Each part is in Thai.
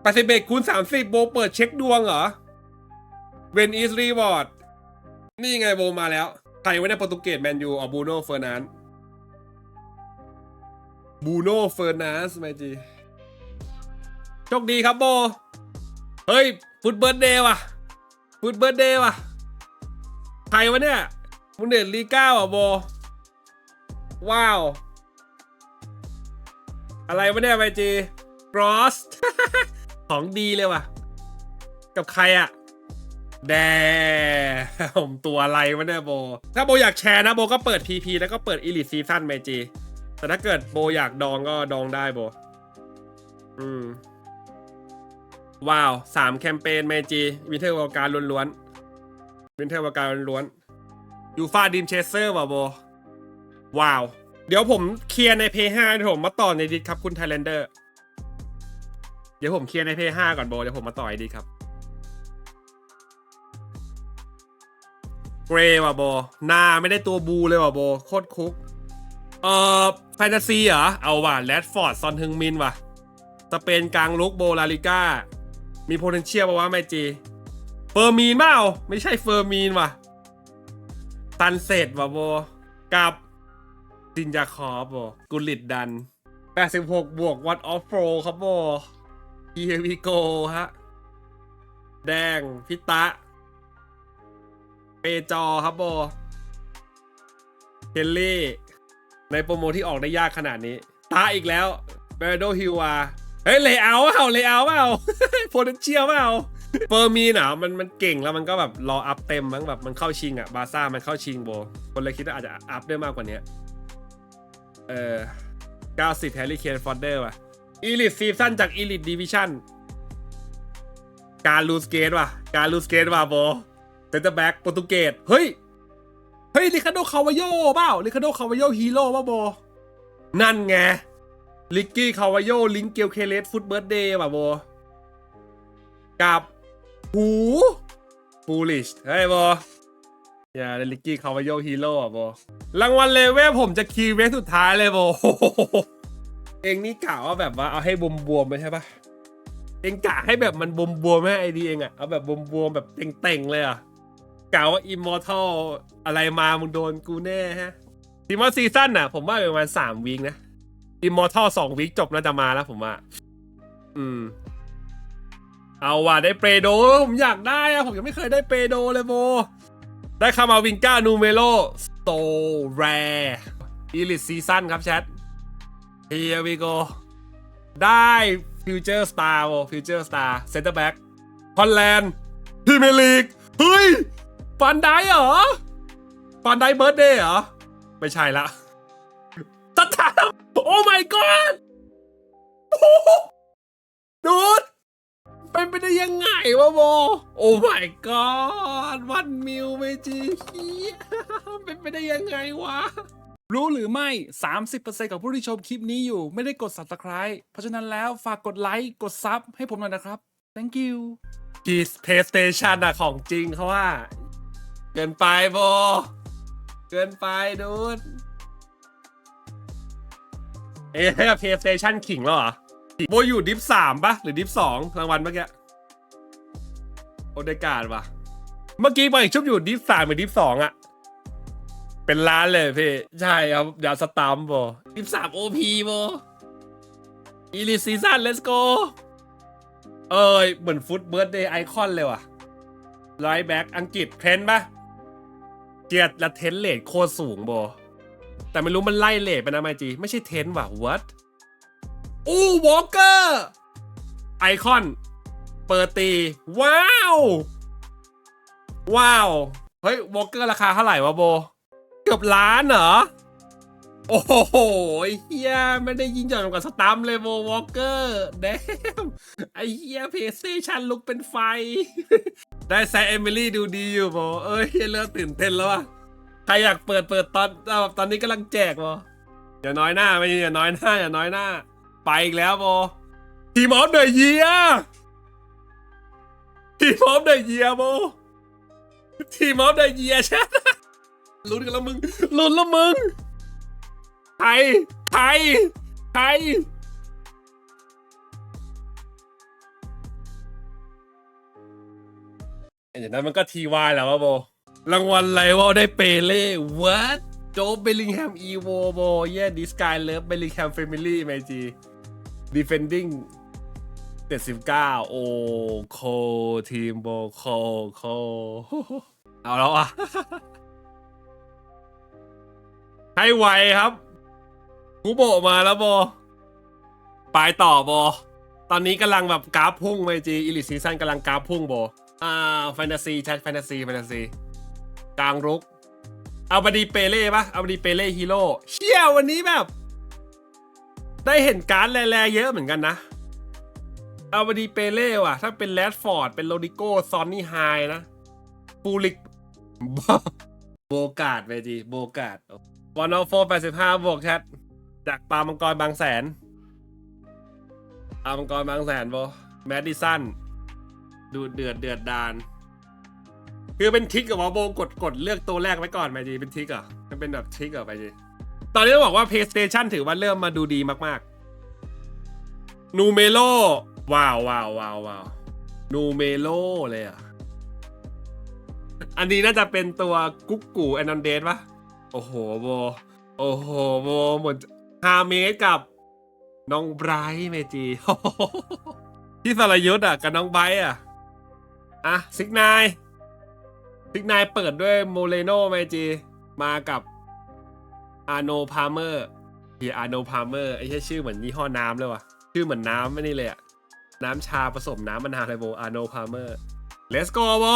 แปดสิบเอ็ดคูณสามสิบโบเปิดเช็คดวงเหรอเวนอีสรีวอร์ดนี่ไงโบมาแล้ว ใครไว้ในโปรตุเกสแมนยูอ๋อบูโน่เฟอร์นันบูโน่เฟอร์นันส์ไมจีโชคดีครับโบ เฮ้ยฟุตเบิร์ดเดย์ว่ะฟุตเบิร์ดเดย์ว่ะใครวะเนี่ยมุนเดลลีก้าอะโบ ว้าว อะไรวะเนี่ยไมจีกรอส ของดีเลยว่ะ กับใครอะแดผมตัวอะไรวะเนี่ยโบ ถ้าโบอยากแชร์นะโบก็เปิด PP แล้วก็เปิด Elite Season ไมจี แต่ถ้าเกิดโบอยากดองก็ดองได้โบ อืม ว้าวสามแคมเปญไมจีวินเทอร์วอลการล้วนๆวินเทอร์วอลการล้วนๆยูฟาดีมเชสเซอร์ว่ะโบ ว้าว เดี๋ยวผมเคลียร์ใน p 5เดี๋ยวผมมาต่อในดิสครับคุณไทแลนเดอร์ เดี๋ยวผมเคลียร์ใน p 5ก่อนโบเดี๋ยวผมมาต่อไอดีครับเกรว่ะโบหน้าไม่ได้ตัวบูเลยว่ะโบโคตรคุก เอ่อแฟนตาซีเหรอ เอาว่ะแรดฟอร์ดซอนฮึงมินว่ะสเปนกลางลุกโบลาลิก้า มี potential ป่าวะแมจีเฟอร์มีนเปล่าไม่ใช่เฟอร์มีนว่ะ ตันเสร็จว่ะโบกับจินจาคอฟโบกุลิดดัน86บวกวัตออฟโฟครับโบ Here we go ฮะ แดง พิตะ เปจอครับโบเฮนลี่ ในโปรโมที่ออกได้ยากขนาดนี้ ตาอีกแล้วเบรโดฮิวา เฮ้ย เลเยอร์เปล่าเลเยอร์เปล่าโพเทนเชียลเปล่าเปอร์มีน่ะมันมันเก่งแล้วมันก็แบบรออัพเต็มมั้งแบบมันเข้าชิงอะ บาซ่ามันเข้าชิงโบ คนเลยคิดว่าอาจจะอัพได้มากกว่านี้ เออ90แฮร์รี่เคนฟอร์เดอร์ว่ะ อีลิทซีซั่นจากอีลิทดิวิชั่นการลูสเกตว่ะ การลูสเกตว่ะโบเซนเตอร์แบ็กโปรตุเกสเฮ้ย เฮ้ย ลิคาโดคาวาโยเปล่าลิคาโดคาวาโยฮีโร่ป่ะโบ นั่นไง ลิกกี้คาวาโยลิงเกลเคเลสฟุตเบิร์ดเดย์ป่ะโบ กับหูฟูลิชเฮ้ยโบอย่าลิกกี้คาวาโยฮีโร่อะโบรางวัลเลเวลผมจะคีย์เวสสุดท้ายเลยโบ เองนี่กะว่าแบบว่าเอาให้บวมๆไปใช่ปะเองกะให้แบบมันบวมๆให้ไอดีเองอะเอาแบบบวมๆแบบเต่งๆเลยอะกะว่าอิมมอร์ทัลอะไรมามึงโดนกูแน่ฮะทีมอซีซั่นอะผมว่าประมาณสามวีคนะอิมมอร์ทัลสองวีคจบน่าจะมาแล้วผมว่า อืม เอาว่ะได้เปโดผมอยากได้อะผมยังไม่เคยได้เปโดเลยโบ ได้คามาวินก้านูเมโลสโตแรอีลิทซีซั่นครับแชท Here we go ได้ฟิวเจอร์สตาร์โฟิวเจอร์สตาร์เซนเตอร์แบ็กฮอลแลนด์พรีเมียร์ลีก เฮ้ยฟันได้เหรอฟันได้เบิร์ดเดย์เหรอ ไม่ใช่ละตัดทาโอ้ my god ดูดเป็นไปได้ยังไงวะโบโอ้ my god วันมิวเมจีเฮียเป็นไปได้ยังไงวะ รู้หรือไม่ 30%ของผู้ที่ชมคลิปนี้อยู่ไม่ได้กด subscribe เพราะฉะนั้นแล้วฝากกดไลค์ กดซับให้ผมหน่อยนะครับ thank you พีสเพย์สเตชันอะของจริงเขาว่า เกินไปโบ เกินไปดูดเอ๊ะเพย์สเตชันขิงแล้วเหรอโบอยู่ดิฟสามปะหรือดิฟสองรางวัลเมื่อกี้โอเดกาดปะเมื่อกี้บอลอีกชุบอยู่ดิฟสามหรือดิฟสองอะ เป็นล้านเลยพี่ ใช่ครับเดี๋ยวสตัมป์โบดิฟสามโอพีโบอีลิซีซันเลสโกเอ้ยเหมือนฟุตเบิร์ดเดย์ไอคอนเลยว่ะไลท์แบ็กอังกฤษเทรนปะเกียรติและเทนเลทโคตรสูงโบแต่ไม่รู้มันไล่เลทไปนะไมจีไม่ใช่เทนว่ะ what อู้วอลเกอร์ไอคอน เปิดตี ว้าว ว้าว เฮ้ยวอลเกอร์ราคาเท่าไหร่วะโบ เกือบล้านเหรอ โอ้โหเฮียไม่ได้ยิงจากกับสตัมเลยโบวอลเกอร์แดมไอเฮียเพย์สเตชันลุกเป็นไฟ ได้แซเอมิลี่ดูดีอยู่โบเอ้ยเหี้ยเริ่มตื่นเต้นแล้วว่ะใครอยากเปิดเปิดตอนตอนนี้กำลังแจกโบอย่าน้อยหน้าไม่อย่าน้อยหน้าอย่าน้อยหน้า ไปอีกแล้วโบทีมออฟเดอะเยียทีมออฟเดอะเยียโบทีมออฟเดอะเยียชัด ลุ้นกันแล้วมึงลุ้นแล้วมึงไทยไทยไทยอย่างนั้นมันก็ทีวายแล้ววะโบรางวัลอะไรวะได้เปเล่ what โจเบลลิงแฮมอีโวโบเย่ดิสกายเลิฟเบลลิงแฮมแฟมิลี่ไมจี defending 79โอ้โคทีมโบโคโคเอาแล้วอะ ให้ไวครับกูโบมาแล้วโบไปต่อโบตอนนี้กำลังแบบกราฟพุ่งไมจีอิลิซีซันกำลังกราฟพุ่งโบอ่าแฟนตาซีชัดแฟนตาซีแฟนตาซีกลางรุกเอาบดีเปเล่ปะเอาบดีเปเล่ฮีโร่เชี่ยวันนี้แบบ ได้เห็นการ์ดแร่ๆเยอะเหมือนกันนะเอาบดีเปเล่ว่ะ ถ้าเป็นแรดฟอร์ด เป็นโรดิโก้ซอนนี่ไฮนะฟูลิกโบกาดไปจีโบกาด วันออฟโฟแปดสิบห้าบวกแชทจากปลามังกรบางแสนปลามังกรบางแสนโบแมดดิสันดูเดือดเดือดดาน คือเป็นทิกกับว่าโบกดกดเลือกตัวแรกไว้ก่อนไปจีเป็นทิกเหรอะมันเป็นแบบทิกเหรอไปจีตอนนี้ต้องบอกว่า PlayStation ถือว่าเริ่มมาดูดีมากๆ นูเมโลว้าวว้าวว้าวว้าวนูเมโลเลยอะ อันนี้น่าจะเป็นตัวกุ๊กกูแอนนอนเดสปะ โอ้โหโบโอ้โหโบหมดฮาเมสกับ น้องไบรท์เมจีที่สรยุทธ์อะกับน้องไบรท์อะอะซิกนายซิกนายเปิดด้วยโมเลโนเมจีมากับอาโนพาเมอร์เฮียอาโนพาเมอร์ไอ้ชื่อเหมือนยี่ห้อน้ำเลยว่ะชื่อเหมือนน้ำไม่นี่เลยอะน้ำชาผสมน้ำมะนาวเลยโบอาโนพาเมอร์ let's go โบ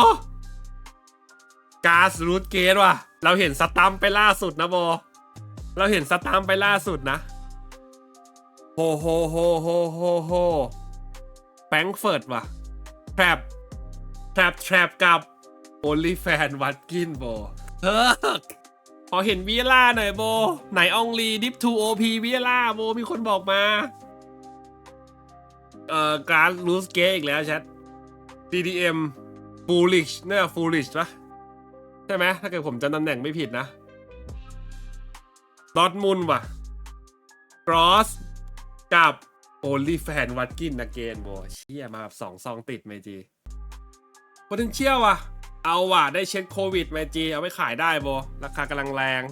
กาสรูทเกตว่ะ เราเห็นสตัมไปล่าสุดนะโบ เราเห็นสตัมไปล่าสุดนะ โฮโฮโฮโฮโฮโฮแฟงก์เฟิร์ตว่ะแทรปแทรปแทรปกับโอลิแฟนวัดกินโบเฮ้กขอเห็นวิล่าหน่อยโบ ไหนอองลีดิฟทูโอพีวิล่าโบมีคนบอกมา เอ่อการลูสเกตอีกแล้วแชท DDM Foolish เนี่ย Foolish ปะ ใช่ไหมถ้าเกิดผมจำตำแหน่งไม่ผิดนะดอทมุนว่ะกรอสกับโอลิแฟนวัดกินนะเกนโบเชี่ยมาแบบสองซองติดเมจี potential ว่ะ เอาว่ะ ได้เช็คโควิดเมจี เอาไปขายได้โบราคากำลังแรง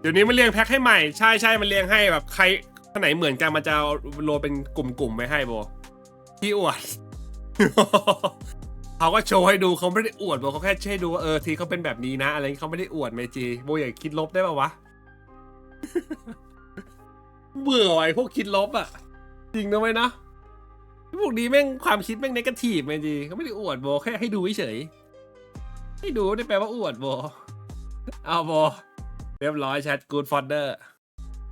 เดี๋ยวนี้มันเรียงแพ็คให้ใหม่ ใช่ใช่มันเรียงให้แบบใครข้าไหนเหมือนกันมันจะโรยเป็นกลุ่มๆไว้ให้โบที่อวด เขาก็โชว์ให้ดูเขาไม่ได้อวดบอกเขาแค่ให้ดูว่าเออทีเขาเป็นแบบนี้นะ อะไรอย่างงี้เขาไม่ได้อวดเมจีโบอย่าคิดลบได้ป่าวะ เบื่อไอ้พวกคิดลบอะ จริงนะไหมนะพวกนี้แม่งความคิดแม่งนกาทีฟเมจีเขาไม่ได้อวดโบแค่ให้ดูเฉยให้ดูไม่ได้แปลว่าอวดโบเอาโบเรียบร้อยแชท good fodder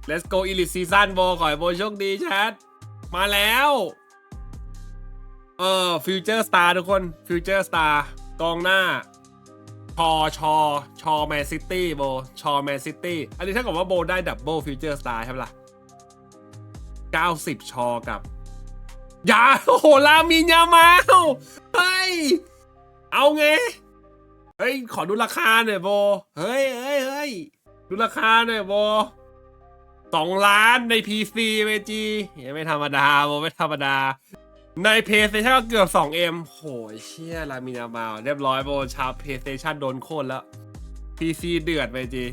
let's go elite season โบขอให้โบโชคดีแชทมาแล้ว ออฟิวเจอร์สตาร์ทุกคนฟิวเจอร์สตาร์กองหน้า ชอชอชอแมนซิตี้โบชอแมนซิตี้อันนี้ถ้าเกิดว่าโบได้ดับเบิลฟิวเจอร์สตาร์ใช่ปะล่ะ90 ชอกับ ยาโอ้โหลามินยามาเฮ้ย เอาไง เฮ้ย ขอดูราคาหน่อยโบ เฮ้ยเฮ้ยเฮ้ยดูราคาหน่อยโบสองล้านใน PC เมจีไม่ธรรมดาโบไม่ธรรมดา ใน PlayStation ก็เกือบ 2M โหยเชี่ยลามินามาเรียบร้อยโบชาว PlayStation โดนโค่นแล้ว PC เดือดไปจี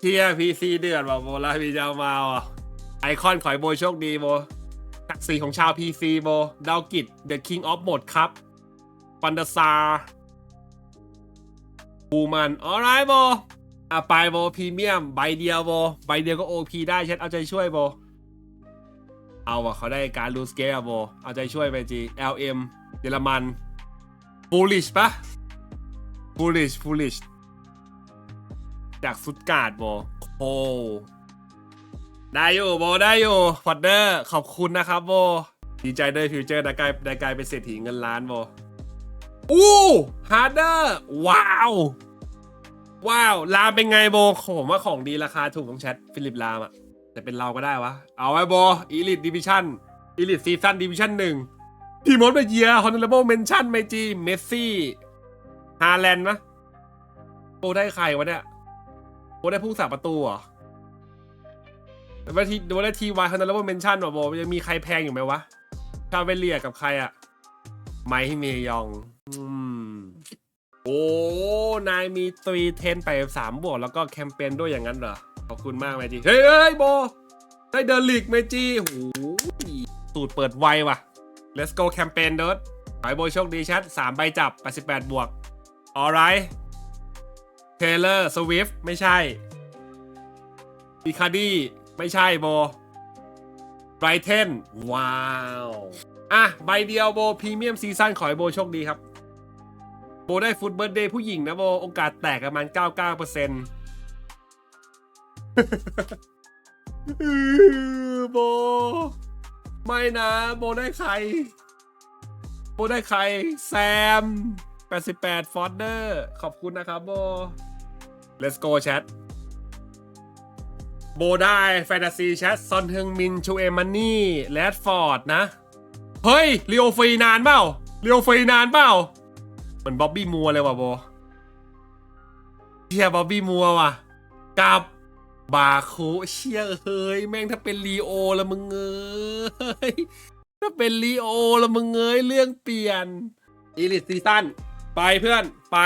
เชี่ย PC เดือดว่ะโบลามินามาอะไอคอนขอยโบโชคดีโบศักดิ์ศรีของชาว PC โบดาวกิจ The King of หมดครับปันดาซาบูมันออไรโบอะไปโบพรีเมียม ใบเดียวโบใบเดียวก็ OP ได้เช็ดเอาใจช่วยโบ เอาอะเขาได้การลูสเกลโบเอาใจช่วยไปจี LM เยอรมัน Foolish ปะ Foolish Foolish จากสุดการ์ดโบโอ้ได้อยู่โบได้อยู่พอดเดอร์ขอบคุณนะครับโบดีใจด้วยฟิวเจอร์ได้กลายได้กลายเป็นเศรษฐีเงินล้านโบอู้ฮาร์เดอร์ว้าว ว้าว ลามเป็นไงโบผมว่าของดีราคาถูกของแชทฟิลิปลามอะ แต่เป็นเราก็ได้วะ เอาไว้บออีลิทดิวิชั่นอีลิทซีซั่นดิวิชั่นหนึ่งทีมอสเบเยียฮอนเนอร์เบิลเมนชั่นไมจีเมสซี่ฮาแลนด์นะโบได้ใครวะเนี่ยโบได้ผู้สาประตูเหรอแต่ว่าทีโบได้ทีวายฮอนเนอร์เบิลเมนชั่นวะโบยังมีใครแพงอยู่ไหมวะ ชาเวเลียกับใครอะไมค์เมยอง อืม โอ้ นายมีตรีเทนไปสามบวกแล้วก็แคมเปญด้วยอย่างนั้นเหรอ ขอบคุณมากเมจิเฮ้ยเฮ้ยโบ ได้เดินลีกเมจิโหสูตรเปิดไวว่ะ let's go แคมเปญเดิร์ดขอให้โบโชคดีชัด3ใบจับ 88 บวก alright เทเลอร์สวิฟไม่ใช่บิคาดี้ไม่ใช่โบไบรเทนว้าว อะ ใบเดียวโบพรีเมียมซีซั่นขอให้โบโชคดีครับ โบได้ฟุตเบิร์ดเดย์ผู้หญิงนะโบ โอกาสแตกประมาณ 99%เปอร์เซ็นต์ โบ ไม่นะ โบได้ใคร โบได้ใคร แซม 88 ฟอร์เดอร์ ขอบคุณนะครับโบ let's go chat โบได้แฟนตาซีแชทซอนเฮงมิน ชูเอมันนี่แรดฟอร์ดนะ เฮ้ยเรียวฟรีนานเปล่าเรียวฟรีนานเปล่าเหมือนบ๊อบบี้มัวเลยว่ะโบเชียบ๊อบบี้มัวว่ะกับ บาโคเชียเฮ้ย แม่งถ้าเป็นลีโอละมึงเอ้ยถ้าเป็นลีโอละมึงเอ้ยเรื่องเปลี่ยนอีลิทซีซั่นไปเพื่อนไป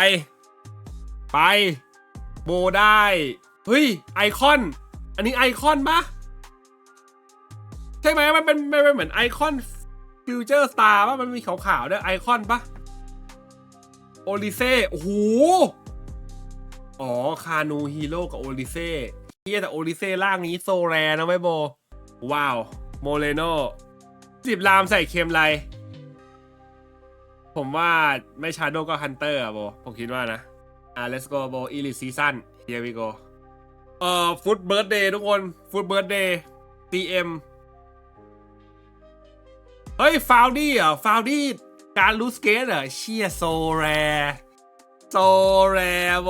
ไป โบได้ เฮ้ย ไอคอน อันนี้ไอคอนปะใช่ไหมมันเป็นมันเป็นเหมือนไอคอนฟิวเจอร์สตาร์ปะมันมีขาวๆด้วยไอคอนปะโอลิเซ่โอ้โหอ๋อ คานูฮีโร่กับโอลิเซ่ เฮียแต่โอลิเซ่ร่างนี้โซแรนะไว้โบ ว้าว โมเลโนสิบลามใส่เค็มไร ผมว่าไม่ชาโดก็ฮันเตอร์อะโบ ผมคิดว่านะอ่า let's go โบ elite season here we go เอ่อฟุตเบิร์ดเดย์ทุกคนฟุตเบิร์ดเดย์ TM เฮ้ย ฟาวดี้เหรอฟาวดี้การลูสเกตเหรอเชียโซแรโซแรโบ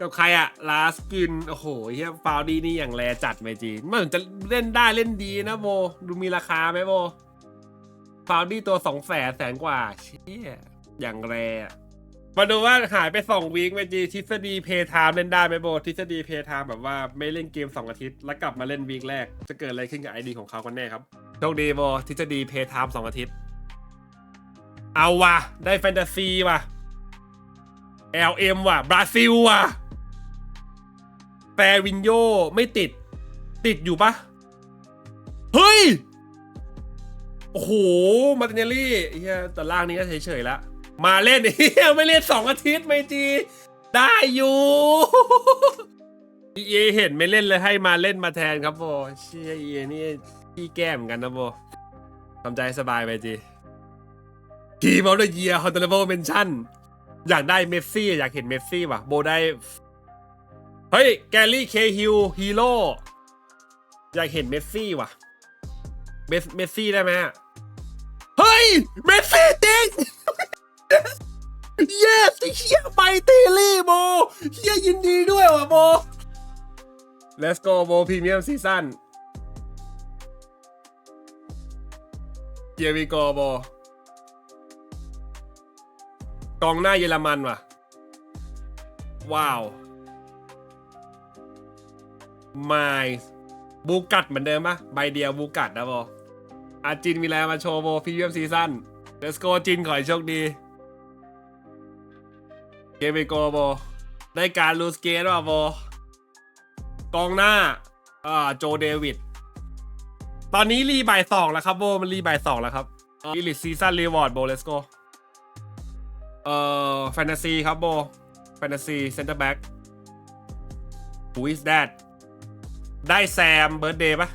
กับใครอะลาสกิน โอ้โหเฮียฟาวดี้นี่อย่างแรจัดไหมจีมันเหมือนจะเล่นได้เล่นดีนะโบ ดูมีราคาไหมโบ ฟาวดี้ตัวสองแสนแสนกว่า เชี่ย อย่างแรมาดูว่าหายไปสองวีคไหมจีทฤษฎีเพย์ไทม์เล่นได้ไหมโบทฤษฎีเพย์ไทม์แบบว่าไม่เล่นเกมสองอาทิตย์ แล้วกลับมาเล่นวีคแรก จะเกิดอะไรขึ้นกับไอดีของเขากันแน่ครับโชคดีโบทฤษฎีเพย์ไทม์สองอาทิตย์ เอาว่ะ ได้แฟนตาซีว่ะ LM ว่ะ บราซิลว่ะ แฟร์วินโยไม่ติด ติดอยู่ปะเฮ้ย โอ้โห มาติเนลลี่เฮียแต่ล่างนี้ก็เฉยๆแล้วมาเล่นเฮียไม่เล่นสองอาทิตย์ไม่จี ได้อยู่เอเห็นไม่เล่นเลยให้มาเล่นมาแทนครับโบเชียเอนี่พี่แก้มกันนะโบทำใจสบายไปจีทีมอลเดอะเยียร์ฮอนเทอร์เบิลเมนชั่นอยากได้เมสซี่ อยากเห็นเมสซี่ว่ะ โบได้ เฮ้ย แกลลี่เคฮิลฮีโร่อยากเห็นเมสซี่ว่ะ เมสเมสซี่ได้ไหมเฮ้ย เมสซี่จริงเยสเฮียไปตีลี่โบเฮียยินดีด้วยว่ะโบ Let's go โบพรีเมียมซีซั่นเกียร์วีโกโบกองหน้าเยอรมันว่ะ ว้าว ไม่บูกัดเหมือนเดิมปะใบเดียวบูกัดนะบออาจินมีอะไรมาโชว์โบพรีเมียมซีซั่น Let's go จินขอให้โชคดีเกมไปโกโบได้การลูสเกตว่ะโบกองหน้าอ่าโจเดวิดตอนนี้รีบายสองแล้วครับโบมันรีบายสองแล้วครับอีลิทซีซั่นรีวอร์ดโบ let's go เอ่อแฟนตาซีครับโบแฟนตาซีเซนเตอร์แบ็ก Who is that ได้แซมเบิร์ดเดย์ปะ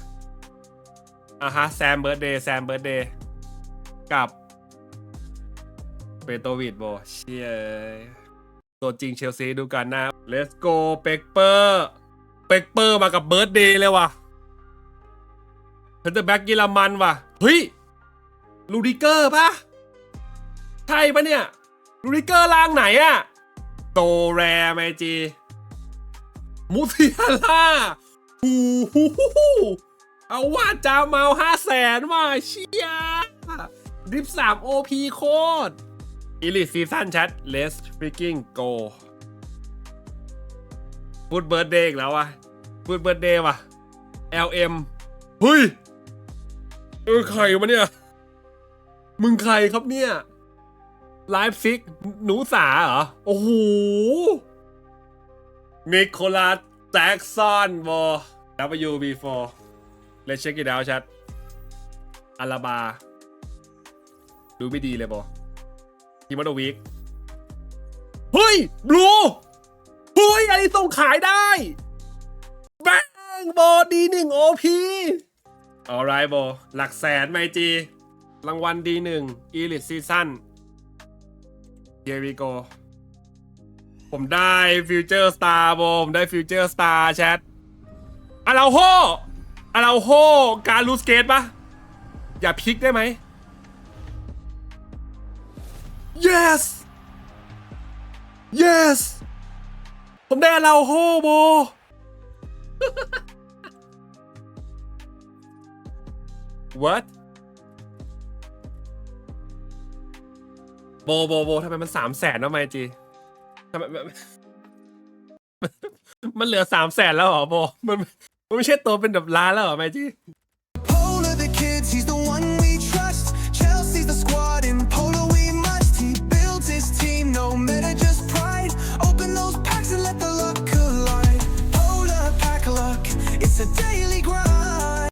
อะฮะแซมเบิร์ดเดย์แซมเบิร์ดเดย์กับเปโตวิดโบเชียตัวจริงเชลซีดูกันนะ Let's go เปกเปอร์เปกเปอร์มากับเบิร์ดเดย์เลยว่ะเซนเตอร์แบ็กเยอรมันว่ะ เฮ้ย ลูดิเกอร์ปะใช่ปะเนี่ย ลูดิเกอร์ล่างไหนอะโตแรไมจี มูซิอาล่า หูหูหูเอาว่าจาเมาห้าแสนว่าเชียดิฟสามโอพีโคตรอีลิทซีซั่นแชท let's freaking go ฟูดเบิร์ดเดย์อีกแล้ววะฟูดเบิร์ดเดย์ว่ะ LM เฮ้ย เออใครวะเนี่ย มึงใครครับเนี่ยไลฟ์ซิกหนูสาเหรอ โอ้โหนิโคลัสแจ็กสันบอ WB4 Let's check it out ชัดอาราบา ดูไม่ดีเลยบอทีมอดวิกเฮ้ยบลูเฮ้ยอันนี้ส่งขายได้แบงบอดีหนึ่งโอพีออไรโบหลักแสนไมจี รางวัลดีหนึ่งอีลิทซีซั่นเ e วีโกผมได้ฟิวเจอร์สตาร์โบผมได้ฟิวเจอร์สตาร์แชท อาราโฮอาราโฮการลูสเกตปะอย่าพลิกได้ไหม yes yes ผมได้อาราโฮโบ what โบโบโบทำไมมันสามแสนวะไมจีทำไมมันมันเหลือสามแสนแล้วเหรอโบมัน มันไม่ใช่โตเป็นแบบล้านแล้วเหรอไมจี้